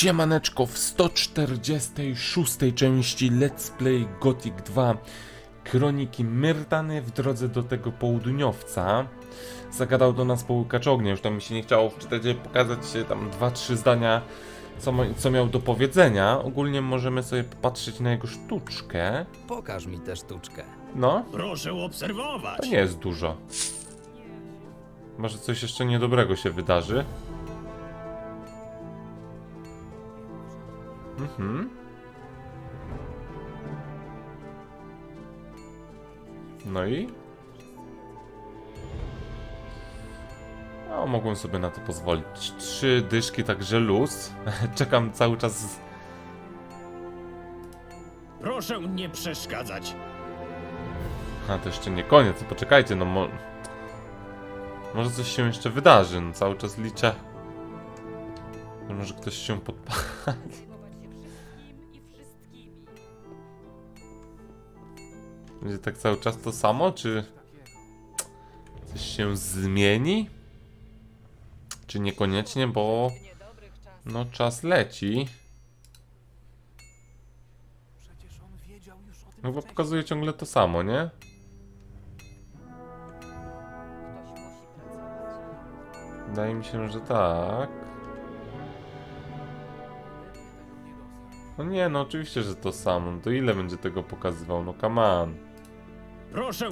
Siemaneczko w 146 części Let's Play Gothic 2 Kroniki Myrtany w drodze do tego południowca. Zagadał do nas połykacz ognia, już tam mi się nie chciało wczytać, żeby pokazać się tam dwa, trzy zdania co, co miał do powiedzenia. Ogólnie możemy sobie popatrzeć na jego sztuczkę. Pokaż mi tę sztuczkę. No, Proszę obserwować. to nie jest dużo. Może coś jeszcze niedobrego się wydarzy Mhm. No i? No, mogłem sobie na to pozwolić. Trzy dyszki, także luz. Czekam cały czas. Proszę nie przeszkadzać. A to jeszcze nie koniec, poczekajcie, no mo... Może coś się jeszcze wydarzy, no cały czas liczę. że Może ktoś się podpali. Będzie tak cały czas to samo, czy coś się zmieni? Czy niekoniecznie, bo no czas leci. No bo pokazuje ciągle to samo, nie? Wydaje mi się, że tak. No nie, no oczywiście, że to samo. No To ile będzie tego pokazywał? No come on. Proszę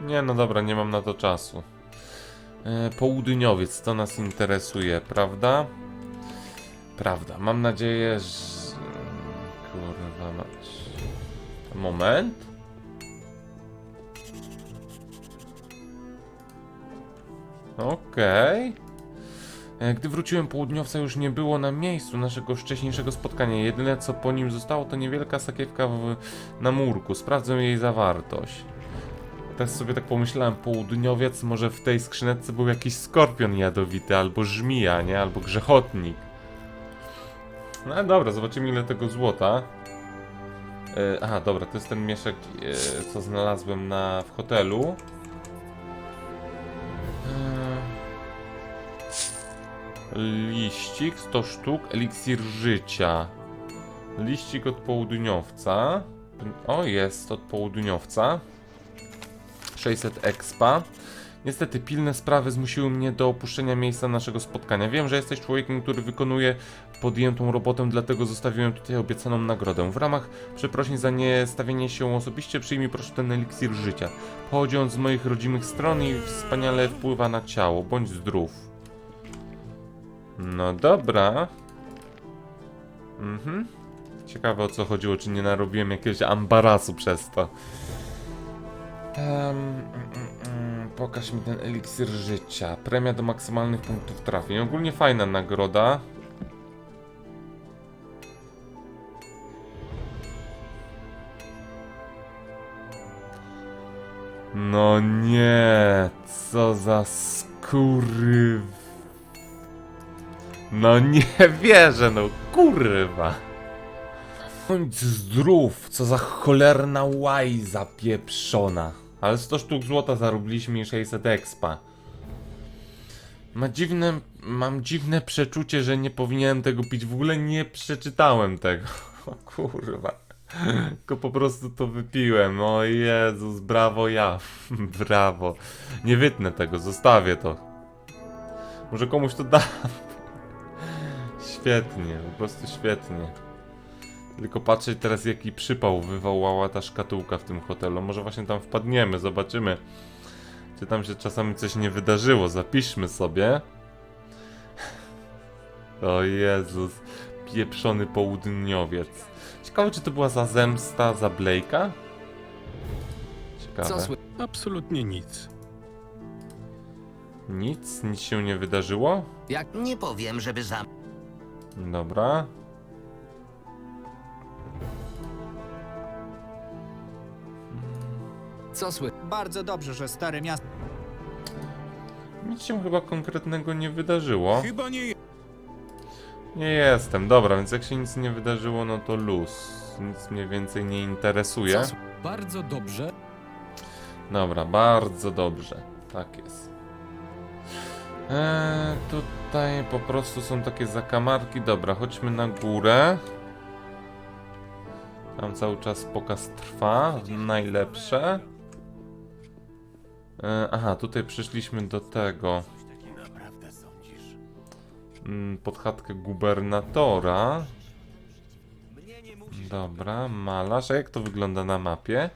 Nie, no dobra, nie mam na to czasu. E, południowiec, to nas interesuje, prawda? Prawda. Mam nadzieję, że... Kurwa mać. Moment. Okej. E, Gdy wróciłem, południowca już nie było na miejscu naszego wcześniejszego spotkania. Jedyne co po nim zostało to niewielka sakiewka w, na murku. Sprawdzę jej zawartość. Teraz sobie tak pomyślałem, południowiec, może w tej skrzyneczce był jakiś skorpion jadowity, albo żmija, nie? Albo grzechotnik. No dobra, zobaczymy ile tego złota. E, aha, dobra, to jest ten mieszek, e, co znalazłem na, w hotelu. Liścik, 100 sztuk, eliksir życia. Liścik od południowca. O, jest od południowca. 600 expa. Niestety pilne sprawy zmusiły mnie do opuszczenia miejsca naszego spotkania. Wiem, że jesteś człowiekiem, który wykonuje podjętą robotę, dlatego zostawiłem tutaj obiecaną nagrodę. W ramach przeprosin za niestawienie się osobiście przyjmij proszę ten eliksir życia. Pochodzi on z moich rodzimych stron i wspaniale wpływa na ciało. Bądź zdrów. No dobra. Mhm. Ciekawe o co chodziło, czy nie narobiłem jakiegoś ambarasu przez to. Em, mm, mm, mm, pokaż mi ten eliksir życia. Premia do maksymalnych punktów trafień. Ogólnie fajna nagroda. No nie, co za skóry. No nie wierzę, no kurwa. Bądź zdrów, co za cholerna łajza pieprzona. Ale 100 sztuk złota zarobiliśmy i 600 expa. Ma dziwne, mam dziwne przeczucie, że nie powinienem tego pić. W ogóle nie przeczytałem tego. O kurwa. Tylko po prostu to wypiłem. O Jezus, brawo ja. brawo. Nie wytnę tego, zostawię to. Może komuś to dam. Świetnie, po prostu świetnie. Tylko patrzeć teraz jaki przypał wywołała ta szkatułka w tym hotelu. Może właśnie tam wpadniemy, zobaczymy. Czy tam się czasami coś nie wydarzyło. Zapiszmy sobie. O Jezus. Pieprzony południowiec. Ciekawe czy to była za zemsta za Blake'a? Ciekawe. Absolutnie nic. Nic? Nic się nie wydarzyło? Jak... Nie powiem, żeby za... Dobra. Co sły... Bardzo dobrze, że stare miasto. Nic się chyba konkretnego nie wydarzyło. Chyba nie. Nie jestem, dobra, więc jak się nic nie wydarzyło, no to luz. Nic mnie więcej nie interesuje. Co sły... Bardzo dobrze. Dobra, bardzo dobrze. Tak jest. Eee, tutaj po prostu są takie zakamarki. Dobra, chodźmy na górę. Tam cały czas pokaz trwa. Najlepsze. Eee, aha, tutaj przyszliśmy do tego. Mm, Pod chatkę gubernatora. Dobra, malarz. A jak to wygląda na mapie?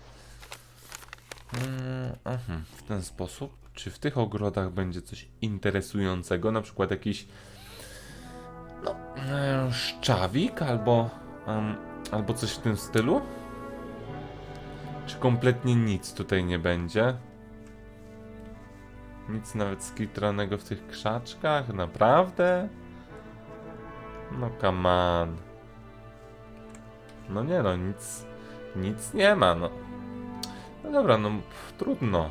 Mm, aha, w ten sposób. Czy w tych ogrodach będzie coś interesującego? Na przykład jakiś no, e, szczawik albo, em, albo coś w tym stylu? Czy kompletnie nic tutaj nie będzie? Nic nawet skitranego w tych krzaczkach? Naprawdę? No come on. No nie no, nic, nic nie ma, no. No dobra, no pff, trudno.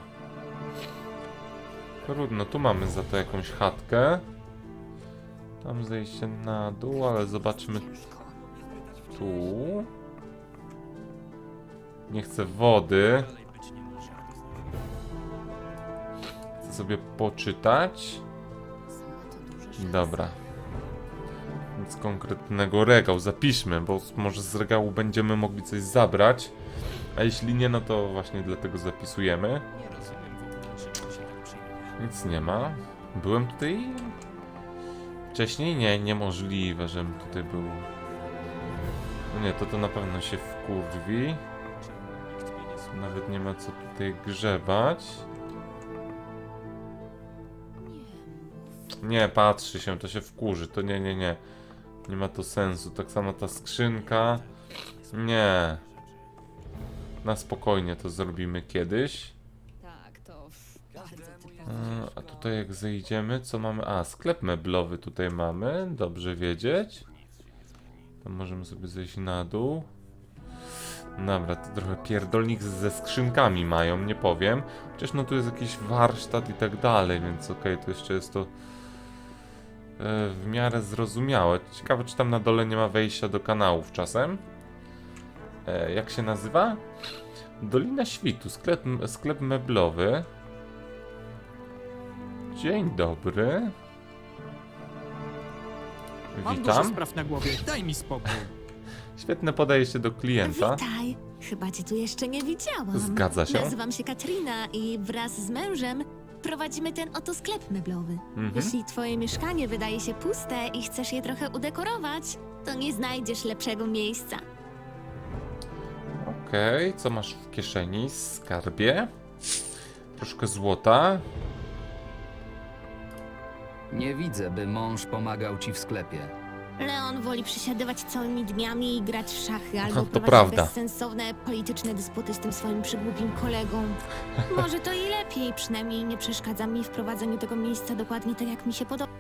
Trudno, tu mamy za to jakąś chatkę. Tam zejście na dół, ale zobaczmy tu. Nie chcę wody. Chcę sobie poczytać. Dobra. Nic konkretnego regał zapiszmy, bo może z regału będziemy mogli coś zabrać. A jeśli nie, no to właśnie dlatego zapisujemy. Nic nie ma. Byłem tutaj wcześniej? Nie, niemożliwe, żebym tutaj był. No nie, to to na pewno się wkurwi. Nawet nie ma co tutaj grzebać. Nie, patrzy się, to się wkurzy. To nie, nie, nie. Nie ma to sensu. Tak samo ta skrzynka. Nie. Na spokojnie to zrobimy kiedyś. E, A tutaj jak zejdziemy, co mamy? A, sklep meblowy tutaj mamy, dobrze wiedzieć. To możemy sobie zejść na dół. Dobra, to trochę pierdolnik ze skrzynkami mają, nie powiem. Chociaż no tu jest jakiś warsztat i tak dalej, więc okej, to jeszcze jest to e, w miarę zrozumiałe. Ciekawe, czy tam na dole nie ma wejścia do kanałów czasem. E, jak się nazywa? Dolina Świtu, sklep, sklep meblowy. Dzień dobry. Mam dużo Witam. spraw na głowie, daj mi spokój. Świetne podejście do klienta. Witaj! Chyba cię tu jeszcze nie widziałam. Zgadza się. Nazywam się Katrina i wraz z mężem prowadzimy ten oto sklep meblowy. Mhm. Jeśli twoje mieszkanie wydaje się puste i chcesz je trochę udekorować, to nie znajdziesz lepszego miejsca. Okej, co masz w kieszeni? Skarbie. Troszkę złota. Nie widzę, by mąż pomagał ci w sklepie. Leon woli przesiadywać całymi dniami i grać w szachy albo to prowadzić prawda. bezsensowne polityczne dysputy z tym swoim przygłupim kolegą. Może to i lepiej, przynajmniej nie przeszkadza mi w prowadzeniu tego miejsca dokładnie tak, jak mi się podoba.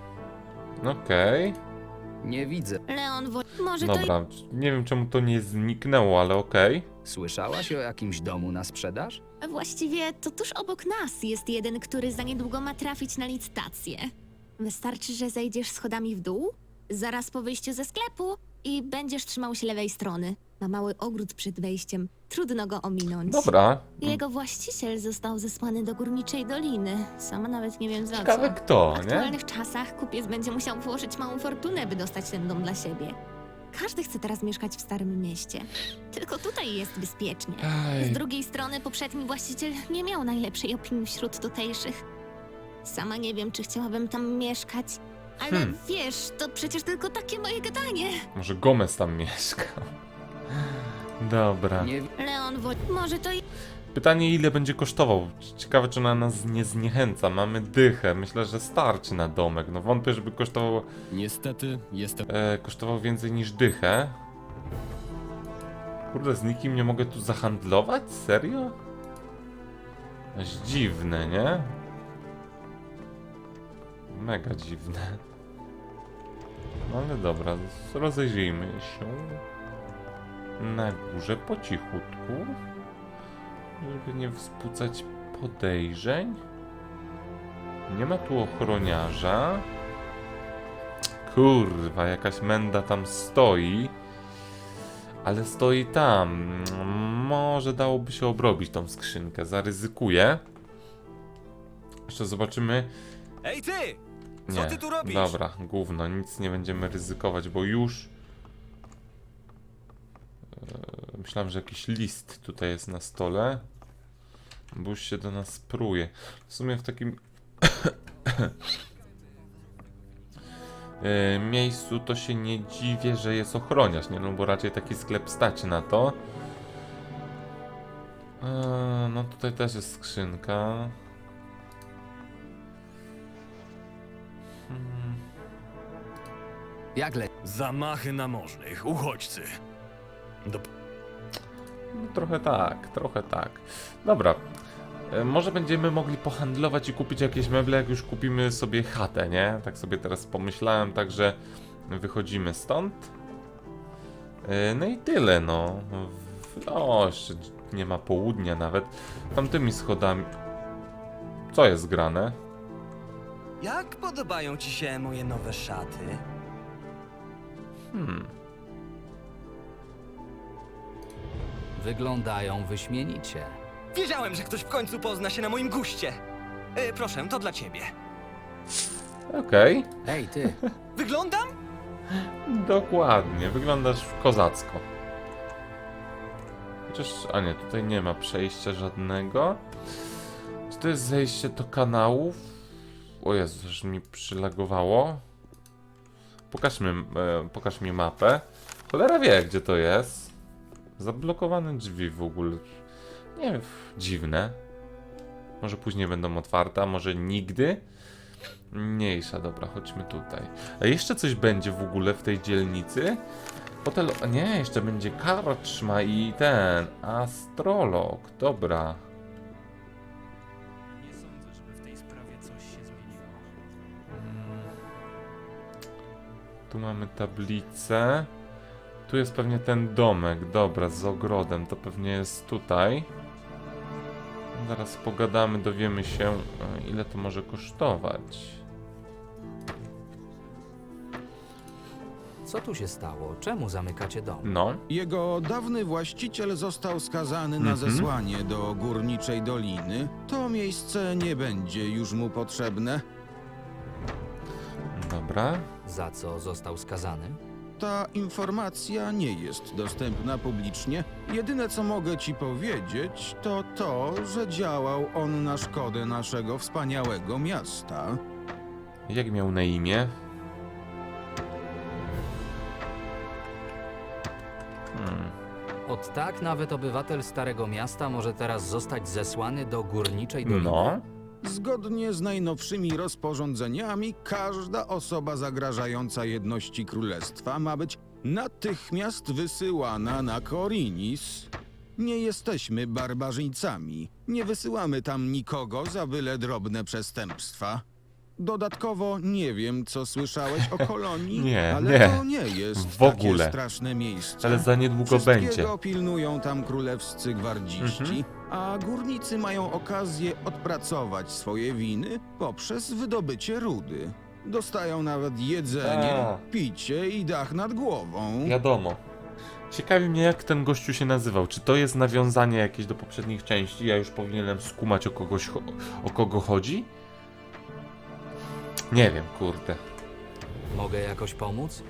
Okej. Nie widzę. Leon woli... Może to i... Dobra, nie wiem czemu to nie zniknęło, ale okej. Słyszałaś o jakimś domu na sprzedaż? Właściwie to tuż obok nas jest jeden, który za niedługo ma trafić na licytację. Wystarczy, że zejdziesz schodami w dół, zaraz po wyjściu ze sklepu i będziesz trzymał się lewej strony. Ma mały ogród przed wejściem. Trudno go ominąć. Dobra. Jego właściciel został zesłany do górniczej doliny. Sama nawet nie wiem za Ciekawe co. kto, W nie? aktualnych czasach kupiec będzie musiał włożyć małą fortunę, by dostać ten dom dla siebie. Każdy chce teraz mieszkać w starym mieście. Tylko tutaj jest bezpiecznie. Z Ej, drugiej strony poprzedni właściciel nie miał najlepszej opinii wśród tutejszych. Sama nie wiem, czy chciałabym tam mieszkać, ale Hmm. wiesz, to przecież tylko takie moje gadanie. może Gomez tam mieszka. Dobra. Nie Leon. Może to i... Pytanie ile będzie kosztował? Ciekawe czy ona nas nie zniechęca. Mamy dychę. Myślę, że starczy na domek. No wątpię, żeby kosztował, Niestety jestem. e, kosztował więcej niż dychę. Kurde, z nikim nie mogę tu zahandlować? Serio? Aż dziwne, nie? Mega dziwne. No ale dobra, rozejrzyjmy się. Na górze po cichutku. Żeby nie wzbudzać podejrzeń. Nie ma tu ochroniarza. Kurwa, jakaś menda tam stoi. Ale stoi tam. Może dałoby się obrobić tą skrzynkę. Zaryzykuję. Jeszcze zobaczymy. Ej ty! Nie, ty tu robisz? dobra, gówno, nic nie będziemy ryzykować, bo już... E, Myślałem, że jakiś list tutaj jest na stole. Bo już się do nas pruje. W sumie w takim... e, miejscu to się nie dziwię, że jest ochroniarz, nie? No bo raczej taki sklep stać na to. E, no tutaj też jest skrzynka. Jak le... Zamachy na możnych, uchodźcy. Do... No, trochę tak, trochę tak. Dobra. E, Może będziemy mogli pohandlować i kupić jakieś meble, jak już kupimy sobie chatę, nie? Tak sobie teraz pomyślałem, także wychodzimy stąd. E, No i tyle, no. W- O, jeszcze nie ma południa nawet. Tamtymi schodami. Co jest grane? Jak podobają ci się moje nowe szaty? Hmm. Wyglądają wyśmienicie. Wiedziałem, że ktoś w końcu pozna się na moim guście. E, proszę, to dla ciebie. Okej. Hej, ty. Wyglądam? Dokładnie, wyglądasz kozacko. Chociaż, a nie, tutaj nie ma przejścia żadnego. Czy to jest zejście do kanałów? O Jezu, aż mi przylagowało. Pokaż mi, e, pokaż mi mapę. Cholera wie, gdzie to jest. Zablokowane drzwi w ogóle. Nie wiem, dziwne. Może później będą otwarte, a może nigdy. Mniejsza, dobra, chodźmy tutaj. A jeszcze coś będzie w ogóle w tej dzielnicy? Hotel. Nie, jeszcze będzie karczma i ten. Astrolog, dobra. Tu mamy tablicę. Tu jest pewnie ten domek, dobra, z ogrodem. To pewnie jest tutaj. Zaraz pogadamy, dowiemy się, e, ile to może kosztować. Co tu się stało? Czemu zamykacie dom? No, Jego dawny właściciel został skazany na Mhm. zesłanie do górniczej doliny. To miejsce nie będzie już mu potrzebne. Dobra. Za co został skazany? Ta informacja nie jest dostępna publicznie. Jedyne co mogę ci powiedzieć, to to, że działał on na szkodę naszego wspaniałego miasta. Jak miał na imię? Hmm. Od tak nawet obywatel Starego Miasta może teraz zostać zesłany do górniczej doliny. No. Zgodnie z najnowszymi rozporządzeniami, każda osoba zagrażająca jedności królestwa ma być natychmiast wysyłana na Korinis. Nie jesteśmy barbarzyńcami. Nie wysyłamy tam nikogo za byle drobne przestępstwa. Dodatkowo nie wiem, co słyszałeś o kolonii, Nie, ale nie. to nie jest W ogóle. takie straszne miejsce. Ale za niedługo będzie. pilnują tam królewscy gwardziści, Mhm. A górnicy mają okazję odpracować swoje winy poprzez wydobycie rudy. Dostają nawet jedzenie, A. picie i dach nad głową. Wiadomo. Ciekawi mnie, jak ten gościu się nazywał. Czy to jest nawiązanie jakieś do poprzednich części? Ja już powinienem skumać o kogoś, cho- o kogo chodzi? Nie wiem, kurde. Mogę jakoś pomóc?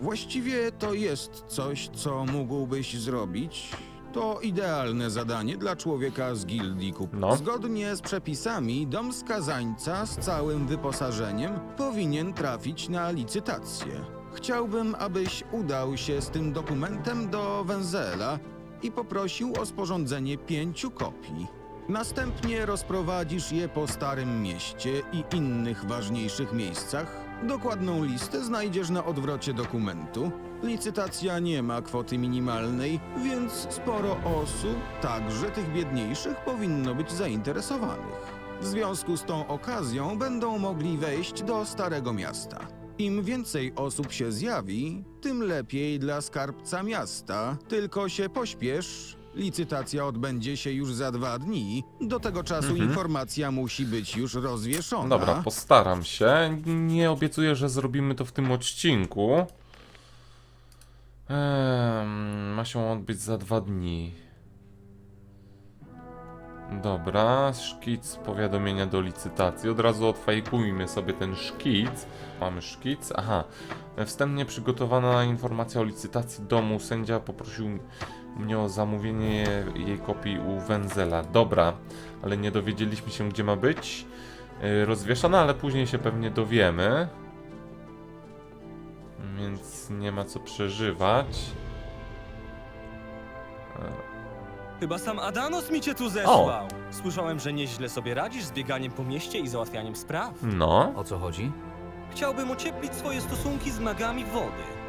Właściwie to jest coś, co mógłbyś zrobić. To idealne zadanie dla człowieka z gildii kup. No. Zgodnie z przepisami, dom skazańca z całym wyposażeniem powinien trafić na licytację. Chciałbym, abyś udał się z tym dokumentem do Wenzela i poprosił o sporządzenie pięciu kopii. Następnie rozprowadzisz je po Starym Mieście i innych ważniejszych miejscach. Dokładną listę znajdziesz na odwrocie dokumentu. Licytacja nie ma kwoty minimalnej, więc sporo osób, także tych biedniejszych, powinno być zainteresowanych. W związku z tą okazją będą mogli wejść do Starego Miasta. Im więcej osób się zjawi, tym lepiej dla skarbca miasta. Tylko się pośpiesz. Licytacja odbędzie się już za dwa dni. Do tego czasu Mhm. informacja musi być już rozwieszona. Dobra, postaram się. Nie obiecuję, że zrobimy to w tym odcinku. Ma się odbyć za dwa dni. Dobra, szkic powiadomienia do licytacji. Od razu odfajkujmy sobie ten szkic. Mamy szkic. Aha. Wstępnie przygotowana informacja o licytacji domu. Sędzia poprosił mnie o zamówienie jej kopii u Wenzela. Dobra, ale nie dowiedzieliśmy się, gdzie ma być yy, rozwieszona, ale później się pewnie dowiemy. Więc nie ma co przeżywać. Chyba sam Adanos mi cię tu zesłał. Słyszałem, że nieźle sobie radzisz z bieganiem po mieście i załatwianiem spraw. No. O co chodzi? Chciałbym ocieplić swoje stosunki z magami wody.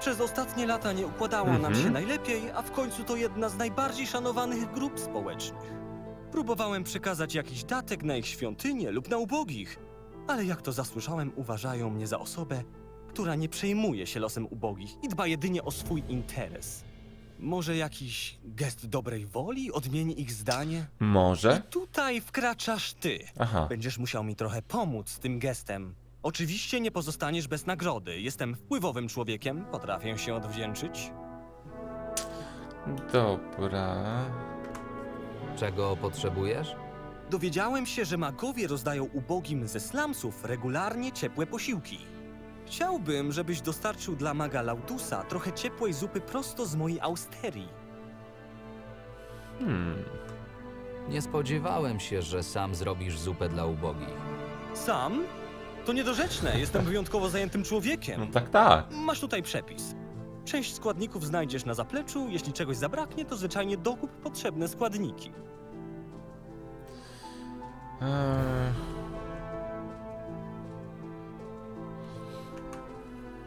Przez ostatnie lata nie układało nam Mhm. się najlepiej, a w końcu to jedna z najbardziej szanowanych grup społecznych. Próbowałem przekazać jakiś datek na ich świątynię lub na ubogich, ale jak to zasłyszałem, uważają mnie za osobę, która nie przejmuje się losem ubogich i dba jedynie o swój interes. Może jakiś gest dobrej woli odmieni ich zdanie? Może? I tutaj wkraczasz ty. Aha. Będziesz musiał mi trochę pomóc z tym gestem. Oczywiście nie pozostaniesz bez nagrody. Jestem wpływowym człowiekiem, potrafię się odwdzięczyć. Dobra. Czego potrzebujesz? Dowiedziałem się, że magowie rozdają ubogim ze slumsów regularnie ciepłe posiłki. Chciałbym, żebyś dostarczył dla maga Lautusa trochę ciepłej zupy prosto z mojej austerii. Hmm. Nie spodziewałem się, że sam zrobisz zupę dla ubogich. Sam? To niedorzeczne, jestem wyjątkowo zajętym człowiekiem. No tak, tak. Masz tutaj przepis. Część składników znajdziesz na zapleczu, jeśli czegoś zabraknie, to zwyczajnie dokup potrzebne składniki. Eee,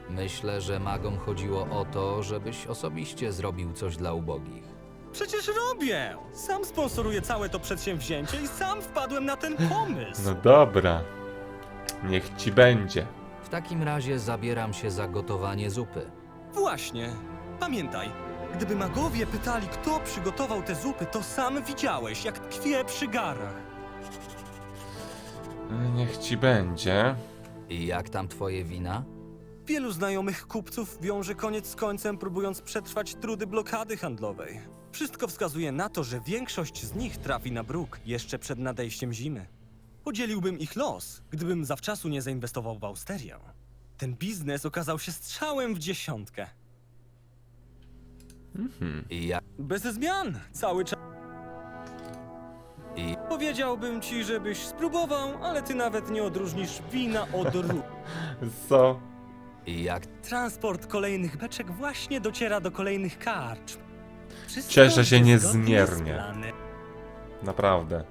Myślę, że magom chodziło o to, żebyś osobiście zrobił coś dla ubogich. Przecież robię! Sam sponsoruję całe to przedsięwzięcie i sam wpadłem na ten pomysł. no dobra. Niech ci będzie. W takim razie zabieram się za gotowanie zupy. Właśnie. Pamiętaj, gdyby magowie pytali, kto przygotował te zupy, to sam widziałeś, jak tkwie przy garach. Niech ci będzie. I jak tam twoje wina? Wielu znajomych kupców wiąże koniec z końcem, próbując przetrwać trudy blokady handlowej. Wszystko wskazuje na to, że większość z nich trafi na bruk jeszcze przed nadejściem zimy. Podzieliłbym ich los, gdybym zawczasu nie zainwestował w Austerię. Ten biznes okazał się strzałem w dziesiątkę. I jak... Bez zmian, cały czas. I- Powiedziałbym ci, żebyś spróbował, ale ty nawet nie odróżnisz wina od ru. Co? I jak... Transport kolejnych beczek właśnie dociera do kolejnych. Wszystko Cieszę się niezmiernie. Naprawdę.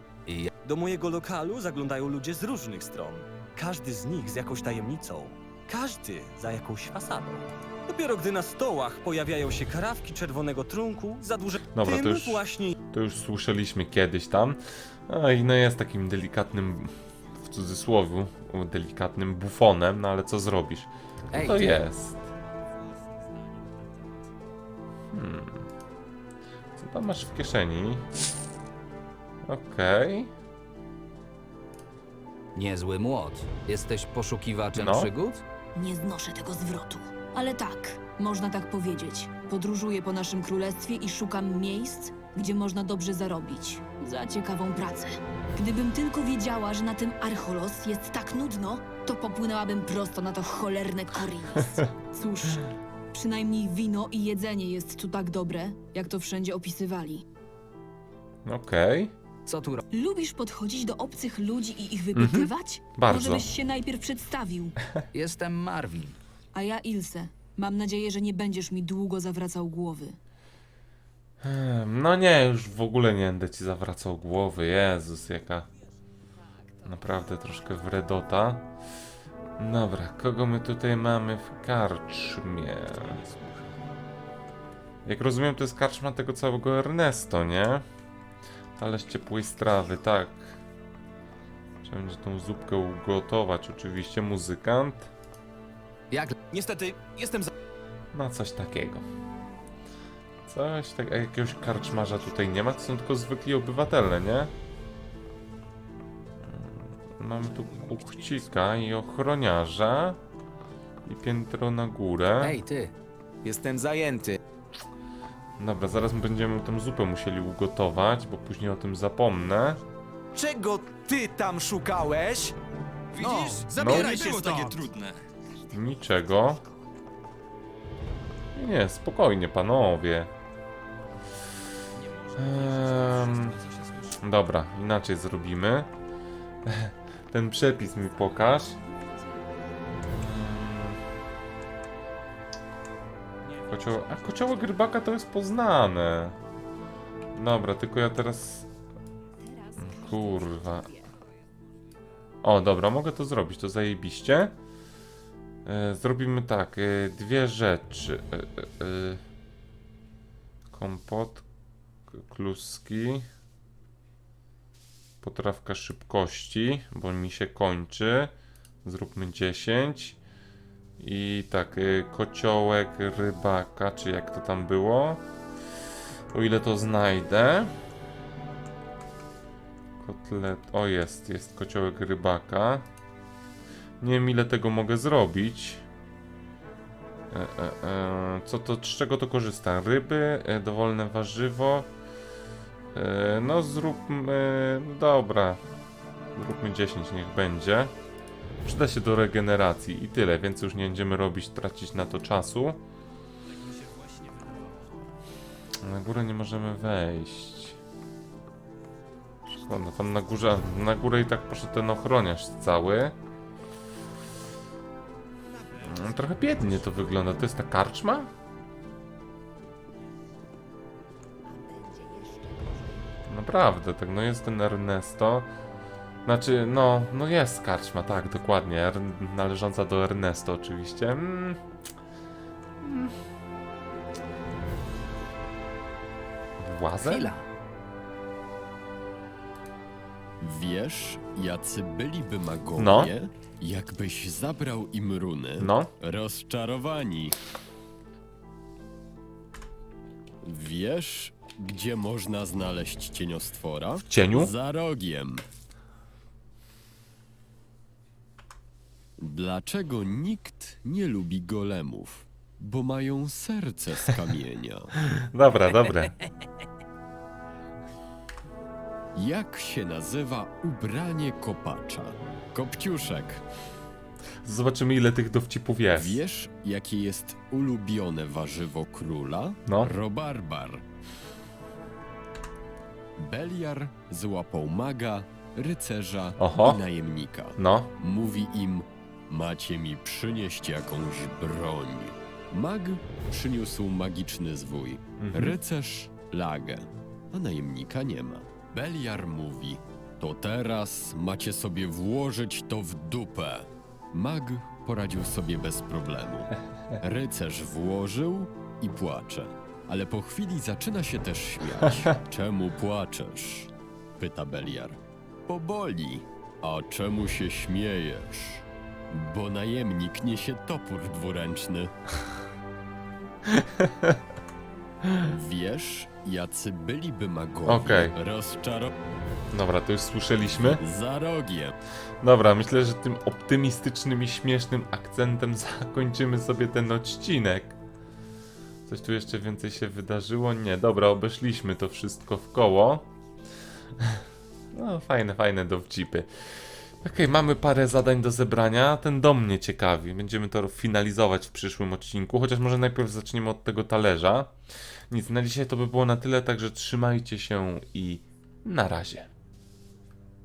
Do mojego lokalu zaglądają ludzie z różnych stron. Każdy z nich z jakąś tajemnicą. Każdy za jakąś fasadą. Dopiero gdy na stołach pojawiają się karawki czerwonego trunku, zadłużę Dobra, tym to już- właśnie To już słyszeliśmy kiedyś tam. A i no jest takim delikatnym, w cudzysłowie, delikatnym bufonem, no ale co zrobisz? No Ej, to ty. jest. Hmm. Co tam masz w kieszeni? Okej. Niezły młot. Jesteś poszukiwaczem No. przygód? Nie znoszę tego zwrotu. Ale tak, można tak powiedzieć. Podróżuję po naszym królestwie i szukam miejsc, gdzie można dobrze zarobić. Za ciekawą pracę. Gdybym tylko wiedziała, że na tym Archolos jest tak nudno, to popłynęłabym prosto na to cholerne Korinis. Cóż, przynajmniej wino i jedzenie jest tu tak dobre, jak to wszędzie opisywali. Okej. Co tu ro... Lubisz podchodzić do obcych ludzi i ich wypytywać? Bardzo. Może byś się najpierw przedstawił. Jestem Marvin. A ja Ilse. Mam nadzieję, że nie będziesz mi długo zawracał głowy. Em, No nie, już w ogóle nie będę ci zawracał głowy. Jezus, jaka naprawdę troszkę wredota. Dobra, kogo my tutaj mamy w karczmie? Jak rozumiem, to jest karczma tego całego Ernesto, nie? Ale z ciepłej strawy, tak. Trzeba będzie tą zupkę ugotować, oczywiście, muzykant. Jak... Niestety, jestem za... No, coś takiego. Coś tak, a jakiegoś karczmarza tutaj nie ma, to są tylko zwykli obywatele, nie? Mm, Mamy tu kuchcika i ochroniarza. I piętro na górę. Ej, ty. Jestem zajęty. Dobra, zaraz będziemy tą zupę musieli ugotować, bo później o tym zapomnę. Czego ty tam szukałeś? Widzisz? zabieraj nie się było stąd. takie trudne. Niczego. Nie, Nie, spokojnie, panowie. Ehm, dobra, inaczej zrobimy. Ten przepis mi pokaż. Ehm, Kocioł... A kociołek rybaka to jest poznane. Dobra, tylko ja teraz... Kurwa. O, dobra, mogę to zrobić, to zajebiście. E, zrobimy tak, e, dwie rzeczy. E, kompot, kluski, potrawka szybkości, bo mi się kończy. Zróbmy 10. I tak, e, kociołek rybaka, czy jak to tam było. O ile to znajdę. Kotlet. O, jest, jest kociołek rybaka. Nie wiem, ile tego mogę zrobić. E, e, e, co to, z czego to korzysta? Ryby, e, dowolne warzywo. E, no, zróbmy. Dobra. Zróbmy 10, niech będzie. Przyda się do regeneracji i tyle, więc już nie będziemy robić, tracić na to czasu. Na górę nie możemy wejść. Szkoda, tam na górze, na górę i tak poszedł ten ochroniarz cały. Mm, Trochę biednie to wygląda. To jest ta karczma? Naprawdę, tak, no jest ten Ernesto. Znaczy, no, no jest karczma, tak, dokładnie. Er, należąca do Ernesto oczywiście. Mm. Mm. Chwila. Wiesz, jacy byliby magowie, No. jakbyś zabrał im runy? No. Rozczarowani. Wiesz, gdzie można znaleźć cieniostwora? W cieniu? Za rogiem. Dlaczego nikt nie lubi golemów? Bo mają serce z kamienia. Dobra, dobre. Jak się nazywa ubranie kopacza? Kopciuszek. Zobaczymy, ile tych dowcipów jest. Wiesz, jakie jest ulubione warzywo króla? No. Robarbar. Beliar złapał maga, rycerza Oho. i najemnika. No. Mówi im, macie mi przynieść jakąś broń. Mag przyniósł magiczny zwój, Mhm. rycerz lagę, a najemnika nie ma. Beliar mówi, to teraz macie sobie włożyć to w dupę. Mag poradził sobie bez problemu. Rycerz włożył i płacze, ale po chwili zaczyna się też śmiać. Czemu płaczesz? Pyta Beliar. Poboli. A czemu się śmiejesz? Bo najemnik niesie topór dwuręczny. Wiesz, jacy byliby magowie? Okej. Rozczaro... Dobra, to już słyszeliśmy. Za rogiem. Dobra, myślę, że tym optymistycznym i śmiesznym akcentem zakończymy sobie ten odcinek. Coś tu jeszcze więcej się wydarzyło? Nie, dobra, obeszliśmy to wszystko w koło. No, fajne, fajne dowcipy. Okej, mamy parę zadań do zebrania. Ten dom mnie ciekawi. Będziemy to finalizować w przyszłym odcinku, chociaż może najpierw zaczniemy od tego talerza. Nic, na dzisiaj to by było na tyle, także trzymajcie się i na razie.